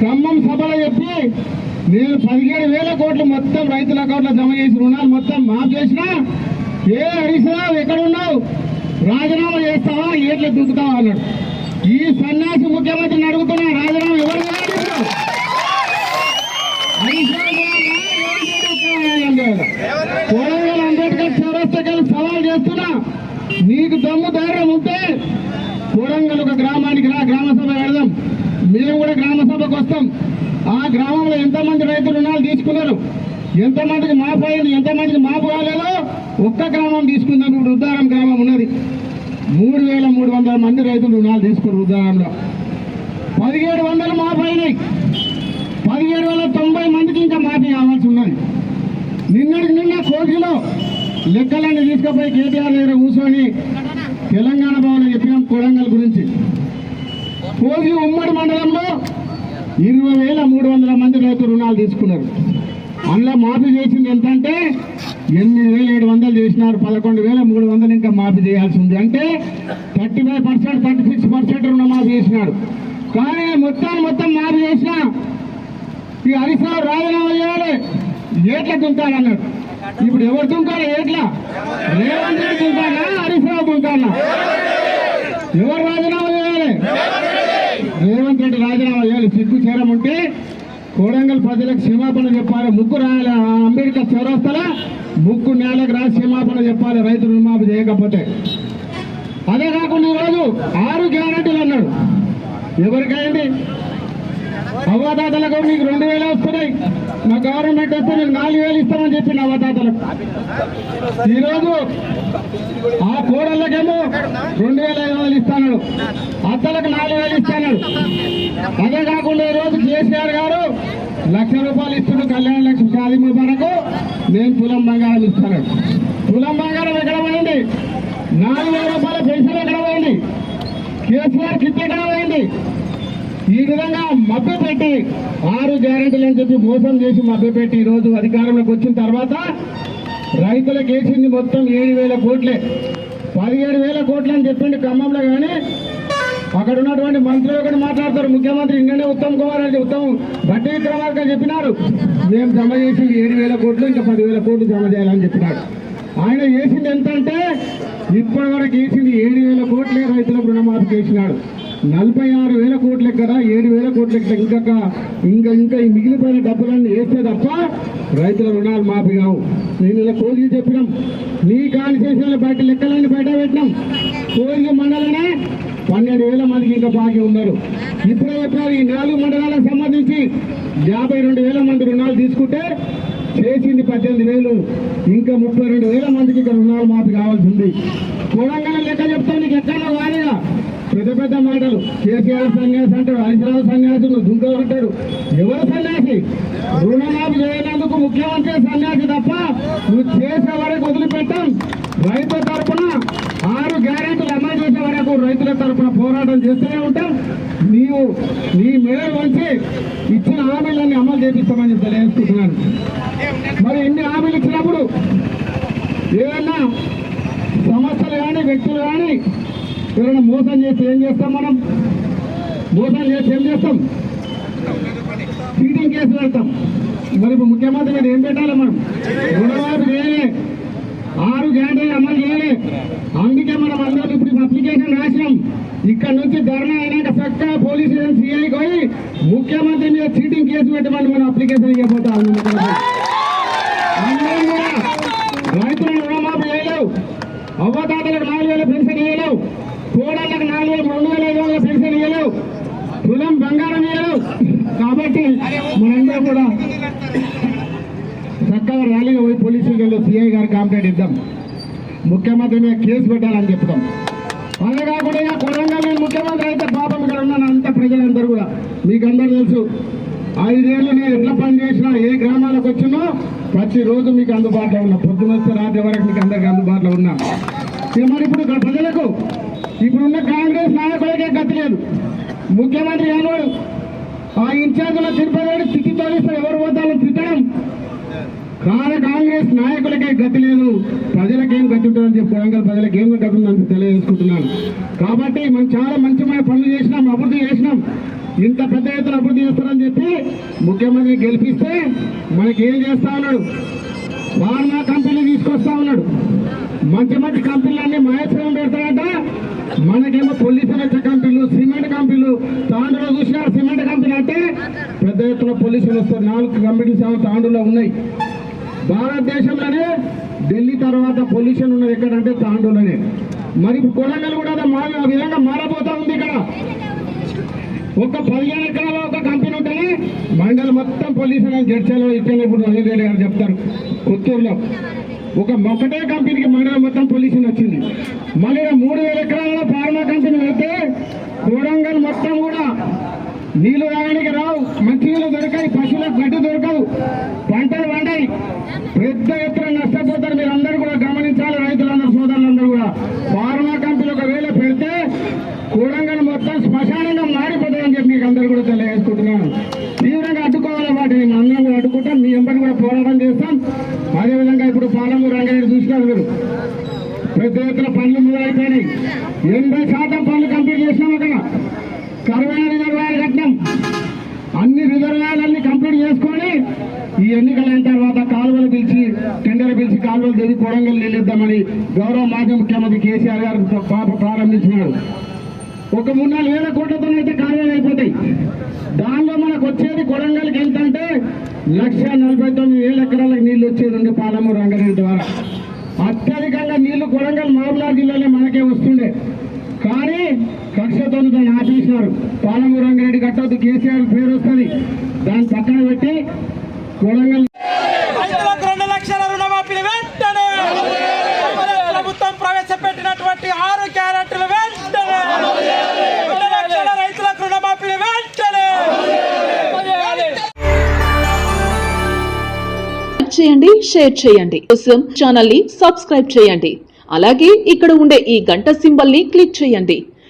ఖమ్మం సభలో చెప్పి నేను పదిహేడు వేల కోట్లు మొత్తం రైతుల అకౌంట్లో జమ చేసి రుణాలు మొత్తం మాఫ్ చేసినా ఏ హరీశ్రావు ఎక్కడున్నావు రాజీనామా చేస్తావా? ఏట్లు దూకుతావా అన్నాడు. ఈ సన్యాసి ముఖ్యమంత్రిని అడుగుతున్నా రాజీనామా ఎవరు చేయాలి? అంబేద్కర్ చౌరస్తకి సవాల్ చేస్తున్నా. నీకు దమ్ము ధైర్యం ఉంటే కొడంగల్ ఒక గ్రామానికి రా గ్రామ సభ పెడదాం. మేము కూడా గ్రామ సభకు వస్తాం. ఆ గ్రామంలో ఎంతమంది రైతులు రుణాలు తీసుకున్నారు? ఎంతమందికి మాపు అయింది? ఎంతమందికి మాపు కాలేదో ఒక్క గ్రామం తీసుకుందాం ఇప్పుడు ఉద్దారం గ్రామం ఉన్నది. మూడు వేల మూడు వందల మంది రైతులు రుణాలు తీసుకున్నారు ఉద్దారంలో పదిహేడు వందలు మాపు అయినాయి. పదిహేడు వేల తొంభై మందికి ఇంకా మాఫీ కావాల్సి ఉన్నది. నిన్నటికి నిన్న కోర్టులో లెక్కలన్నీ తీసుకుపోయి కేటీఆర్ దగ్గర కూర్చొని తెలంగాణ భవన్ చెప్పినాం కొడంగల్ గురించి. కోసి ఉమ్మడి మండలంలో ఇరవై వేల మూడు వందల మంది రైతు రుణాలు తీసుకున్నారు. అందులో మాఫీ చేసింది ఎంత అంటే ఎనిమిది వేల ఏడు వందలు చేసినారు. పదకొండు వేల మూడు వందలు ఇంకా మాఫీ చేయాల్సి ఉంది. అంటే thirty five percent thirty six percent రుణమాఫీ చేసినాడు కానీ మొత్తాన్ని మొత్తం మాఫీ చేసినా ఈ హరిశ్రావు రాజీనామా చేయాలి. ఏట్ల దుంకాలన్నాడు ఇప్పుడు ఎవరు దుంకాలి ఏట్ల? రేవంత్ రెడ్డి దుంకాలా? హరిశ్రావు దుంకాలా? ఎవరు రాజీనామా చేయాలి సిగ్గు చేరం ఉంటే కోడంగల్ ప్రజలకు క్షమాపణ చెప్పాలి. ముగ్గు రాయాలి. అంబేద్కర్ చౌరస్తల ముగ్గు నేలకు రాసి క్షమాపణ చెప్పాలి. రైతు రుణమాఫీ చేయకపోతే. అదే కాకుండా ఈరోజు ఆరు గ్యారెంటీలు అన్నాడు. ఎవరికైంది? అవ్వదాతలకు మీకు రెండు వేలు వస్తున్నాయి. మా గవర్నమెంట్ వస్తే మీకు నాలుగు వేలు ఇస్తామని చెప్పింది అవ్వదాతలకు ఈరోజు ఆ కోడళ్ళకేమో రెండు వేల ఐదు వందలు ఇస్తాను అత్తలకు నాలుగు వేలు ఇస్తాను అదే కాకుండా ఈరోజు కేసీఆర్ గారు లక్ష రూపాయలు ఇస్తున్న కళ్యాణ లక్ష్మి షాది ముబారకు నేను తులం బంగారం ఇస్తాను తులం బంగారం ఎక్కడ పోయింది? నాలుగు వేల రూపాయల పెన్షన్ ఎక్కడ పోయింది? కేసీఆర్ కిట్ ఎక్కడ పోయింది? ఈ విధంగా మభ్య పెట్టి ఆరు గ్యారెంటీలు అని చెప్పి మోసం చేసి మభ్య పెట్టి రోజు అధికారంలోకి వచ్చిన తర్వాత రైతులకు వేసింది మొత్తం ఏడు వేల కోట్లే. పదిహేడు వేల కోట్లు అని చెప్పింది ఖమ్మంలో కానీ అక్కడ ఉన్నటువంటి మంత్రులు ఒకటి మాట్లాడతారు. ముఖ్యమంత్రి ఇంకనే ఉత్తమ్ కుమార్ అని ఉత్తమ్ బట్టి విక్రమార్క చెప్పినారు. మేము జమ చేసి ఏడు వేల కోట్లు ఇంకా పదివేల కోట్లు జమ చేయాలని చెప్పినాడు. ఆయన చేసింది ఎంత అంటే ఇప్పటి వరకు వేసింది ఏడు వేల కోట్లే రైతులకు రుణమాఫీ చేసినాడు. నలభై ఆరు వేల కోట్ల కదా ఏడు వేల కోట్ల ఇంకా ఇంకా ఇంకా ఈ మిగిలిపోయిన డబ్బులన్నీ వేస్తే తప్ప రైతుల రుణాలు మాఫీ కావు. నేను ఇలా కోరిక చెప్పినాం. నీ కాన్స్టిట్యూషన్ బయట లెక్కలన్నీ బయట పెట్టినాం. కోరిక మండలనే పన్నెండు వేల మందికి ఇంకా బాకీ ఉన్నారు. ఇప్పుడే చెప్పారు ఈ నాలుగు మండలాలకు సంబంధించి యాభై రెండు వేల మంది రుణాలు తీసుకుంటే చేసింది పద్దెనిమిది వేలు. ఇంకా ముప్పై రెండు వేల మందికి ఇక్కడ రుణాలు మాఫీ కావాల్సింది ఉంది. లెక్క చెప్తాను నీకు ఎక్కడో వారిగా పెద్ద పెద్ద మాటలు. కేసీఆర్ సన్యాసి అంటాడు హరిశరావు సన్యాసి నువ్వు దుంక అంటాడు. ఎవరు సన్యాసి? రుణమాఫీ చేయనందుకు ముఖ్యమంత్రి సన్యాసి తప్ప నువ్వు చేసే వరకు వదిలిపెట్టాం. రైతు తరపున ఆరు గ్యారెంటీలు అమలు చేసే వరకు రైతుల తరఫున పోరాటం చేస్తూనే ఉంటాం. నీవు నీ మేలు వచ్చి ఇచ్చిన హామీలన్నీ అమలు చేపిస్తామని తెలియజేసుకుంటున్నాను మరి ఎన్ని హామీలు ఇచ్చినప్పుడు ఏదన్నా సంస్థలు కానీ వ్యక్తులు కానీ ఎవరైనా మోసం చేసి ఏం చేస్తాం మనం? మోసం చేసి ఏం చేస్తాం? చీటింగ్ కేసు పెడతాం. మరి ముఖ్యమంత్రి మీద ఏం పెట్టాలి మనం? రుణమాఫీ చేయలే. ఆరు గ్యారెంటీలు అమలు చేయలే. అందుకే మనం అందరం ఇప్పుడు అప్లికేషన్ రాసినాం. ఇక్కడ నుంచి ధర్నా అయినాక చక్కగా పోలీస్ స్టేషన్ సిఐకి పోయి ముఖ్యమంత్రి మీద చీటింగ్ కేసు పెట్టమని మనం అప్లికేషన్ ఇవ్వబోతాం అందరం కూడా రైతులను రుణమాఫీ చేయలేవు. అవ్వదాతలకు నాలుగు వేల పెన్షన్ ఇవ్వలేవు. కోడళ్ళకు నాలుగు వేలు రెండు వేల ఐదు వందల పెన్షన్ ఇవ్వలేవు తులం బంగారం ఇవ్వలేవు కాబట్టి మనందరూ కూడా చక్కగా ర్యాలీగా పోయి పోలీస్ వెళ్ళి సిఐ గారు కంప్లైంట్ ఇద్దాం. ముఖ్యమంత్రి మీద కేసు పెట్టాలని చెప్తాం. అలా కాకుండా ఇక కొడంగల్ నేను ముఖ్యమంత్రి అయితే పాపం ఇక్కడ ఉన్నాను అంత ప్రజలందరూ కూడా. మీకు అందరూ తెలుసు ఐదేళ్ళు నేను ఎట్లా పని చేసినా ఏ గ్రామాలకు వచ్చినా ప్రతిరోజు మీకు అందుబాటులో ఉన్నా. పొద్దున వచ్చే రాత్రి వరకు మీకు అందరికి అందుబాటులో ఉన్నా. మరి ఇప్పుడు ప్రజలకు ఇప్పుడున్న కాంగ్రెస్ నాయకులకే గతి లేదు. ముఖ్యమంత్రి ఏమన్నాడు ఆ ఇన్ఛార్జ్ల తిరుపతి తిట్టి తోలిస్తే ఎవరు పోతారో తిట్టడం కానీ కాంగ్రెస్ నాయకులకే గతి లేదు. ప్రజలకేం గతి ఉంటుందని చెప్పి వరంగల్ ప్రజలకు ఏం గతి ఉందని తెలియజేసుకుంటున్నాను. కాబట్టి మనం చాలా మంచి పనులు చేసినాం అభివృద్ధి చేసినాం. ఇంత పెద్ద ఎత్తున అభివృద్ధి చేస్తారని చెప్పి ముఖ్యమంత్రి గెలిపిస్తే మనకి ఏం చేస్తా ఉన్నాడు? ఫార్మా కంపెనీ తీసుకొస్తా ఉన్నాడు. మంచి మంచి కంపెనీలన్నీ మహేశ్వరం పెడతాడట మనకేమో పొల్యూషన్ వచ్చే కంపెనీలు సిమెంట్ కంపెనీలు. తాండూలో చూసినా సిమెంట్ కంపెనీ అంటే? పెద్ద ఎత్తున పొల్యూషన్ వస్తుంది నాలుగు కంపెనీస్ ఏమో తాండూలో ఉన్నాయి. భారతదేశంలోనే ఢిల్లీ తర్వాత పొల్యూషన్ ఉన్నది ఎక్కడంటే తాండూలోనే. మరి ఇప్పుడు కొడంగల్ కూడా మారి ఆ విధంగా మారబోతా ఉంది ఇక్కడ. ఒక పదిహేను ఎకరాల ఒక కంపెనీ ఉంటేనే మండలి మొత్తం పొల్యూషన్ అని ఇక్కడ ఇప్పుడు నవీన్ రెడ్డి గారు చెప్తారు. కొత్తూరులో. ఒక ఒకటే కంపెనీకి మండలం మొత్తం పొల్యూషన్ వచ్చింది. మళ్ళీ మూడు వేల ఎకరాల ఫార్మా కంపెనీ అయితే కోడంగల్ మొత్తం కూడా నీళ్ళు రావడానికి రావు మంచి నీళ్ళు దొరకాయి పశువులకు గడ్డి దొరకవు పంటలు పండాయి. పెద్ద ఎత్తున నష్టపోతారు మీరు అందరూ కూడా గమనించాలి రైతులు సోదరులందరూ కూడా ఫార్మా కంపెనీ ఒకవేళ పెడితే కూడంగల్ మొత్తం శ్మశానంగా మారిపోతుందని చెప్పి మీకు అందరూ కూడా తెలియజేసుకుంటున్నాను తీవ్రంగా అడ్డుకోవాలి వాటిని మనం అందరం కూడా అడ్డుకుంటాం మీ ఎంబడి కూడా పోరాటం చేస్తాం అదేవిధంగా ఇప్పుడు పాలమూరు రంగారెడ్డి చూసినారు మీరు. పెద్ద ఎత్తున పనులు మొదలైపోయినాయి. ఎనభై శాతం పనులు కంప్లీట్ చేసినాం అక్కడ. కరోనా రిజర్వాయర్ కట్టినాం అన్ని రిజర్వాయర్లన్నీ కంప్లీట్ చేసుకొని ఈ ఎన్నికలైన తర్వాత కాలువలు పిలిచి టెండర్ పిలిచి కాలువలు తెగి కొడంగల్ నిలిద్దామని గౌరవ మాజీ ముఖ్యమంత్రి కేసీఆర్ గారు పాప ప్రారంభించినారు. ఒక మూడు నాలుగు వేల కోట్లతో అయితే కాలువలు అయిపోతాయి. దానిలో మనకు వచ్చేది కొడంగల్కి ఎంత అంటే లక్ష నలభై తొమ్మిది వేల ఎకరాలకు నీళ్ళు వచ్చేది ఉంది పాలమూరు రంగారెడ్డి ద్వారా అత్యధికంగా నీళ్ళు కొడంగల్ మహబూబ్నగర్ జిల్లాలో మనకే వస్తుండే కానీ కక్షతో దాన్ని ఆపేసినారు పాలమూరు రంగారెడ్డి కట్టొద్దు కేసీఆర్ పేరు వస్తుంది. దాన్ని పక్కన పెట్టి కొడంగల్ రైతులకు రెండు లక్షల రుణమాఫీలు వెంటనే! ప్రభుత్వం ప్రవేశపెట్టినటువంటి ఆరు క్యారెట్లు వెంటనే! రెండు లక్షల రైతులకు రుణమాఫీలు వెంటనే! లైక్ చేయండి షేర్ చేయండి. కోసం ఛానల్ని సబ్స్క్రైబ్ చేయండి. అలాగే ఇక్కడ ఉండే ఈ గంట సింబల్ని క్లిక్ చేయండి.